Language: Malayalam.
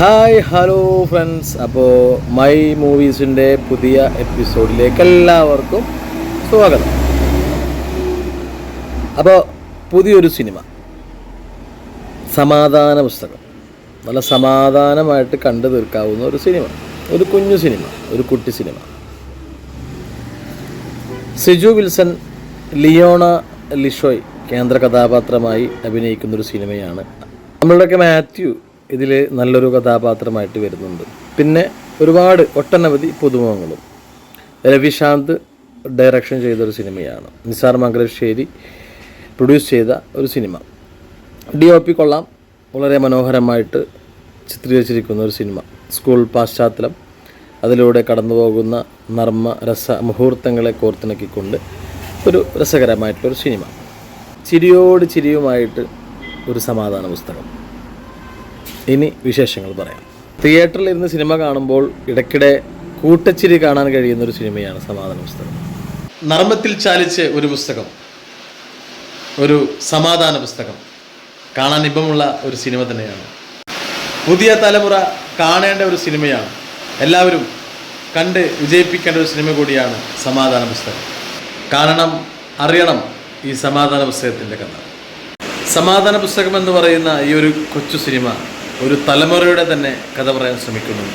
Hi hello friends. അപ്പോൾ മൈ മൂവീസിന്റെ പുതിയ എപ്പിസോഡിലേക്ക് എല്ലാവർക്കും സ്വാഗതം. അപ്പോൾ പുതിയൊരു സിനിമ. സമാധാന പുസ്തകം. നല്ല സമാധാനമായിട്ട് കണ്ടു തീർക്കാവുന്ന ഒരു സിനിമ. ഒരു കുഞ്ഞു സിനിമ ഒരു കുട്ടി സിനിമ. സിജു വിൽസൺ ലിയോണ ലിഷോയ് കേന്ദ്ര കഥാപാത്രമായി അഭിനയിക്കുന്നൊരു സിനിമയാണ്. നമ്മളുടെയൊക്കെ മാത്യു ഇതിൽ നല്ലൊരു കഥാപാത്രമായിട്ട് വരുന്നുണ്ട്. പിന്നെ ഒരുപാട് ഒട്ടനവധി പുതുമുഖങ്ങളും. രവിശാന്ത് ഡയറക്ഷൻ ചെയ്തൊരു സിനിമയാണ്. നിസാർ മംഗലശ്ശേരി പ്രൊഡ്യൂസ് ചെയ്ത ഒരു സിനിമ. ഡി ഒ പി കൊള്ളാം. വളരെ മനോഹരമായിട്ട് ചിത്രീകരിച്ചിരിക്കുന്ന ഒരു സിനിമ. സ്കൂൾ പാശ്ചാത്തലം. അതിലൂടെ കടന്നു പോകുന്ന നർമ്മ രസ മുഹൂർത്തങ്ങളെ കോർത്തിണക്കിക്കൊണ്ട് ഒരു രസകരമായിട്ടുള്ളൊരു സിനിമ. ചിരിയോട് ചിരിയുമായിട്ട് ഒരു സമാധാന പുസ്തകം. ഇനി വിശേഷങ്ങൾ പറയാം. തിയേറ്ററിൽ ഇരുന്ന് സിനിമ കാണുമ്പോൾ ഇടയ്ക്കിടെ കൂട്ടച്ചിരി കാണാൻ കഴിയുന്ന ഒരു സിനിമയാണ് സമാധാന പുസ്തകം. നർമ്മത്തിൽ ചാലിച്ച് ഒരു പുസ്തകം. ഒരു സമാധാന പുസ്തകം. കാണാൻ ഇമ്പമുള്ള ഒരു സിനിമ തന്നെയാണ്. പുതിയ തലമുറ കാണേണ്ട ഒരു സിനിമയാണ്. എല്ലാവരും കണ്ട് വിജയിപ്പിക്കേണ്ട ഒരു സിനിമ കൂടിയാണ് സമാധാന പുസ്തകം. കാണണം അറിയണം ഈ സമാധാന പുസ്തകത്തിന്റെ കഥ. സമാധാന പുസ്തകം എന്ന് പറയുന്ന ഈ ഒരു കൊച്ചു സിനിമ ഒരു തലമുറയുടെ തന്നെ കഥ പറയാൻ ശ്രമിക്കുന്നു.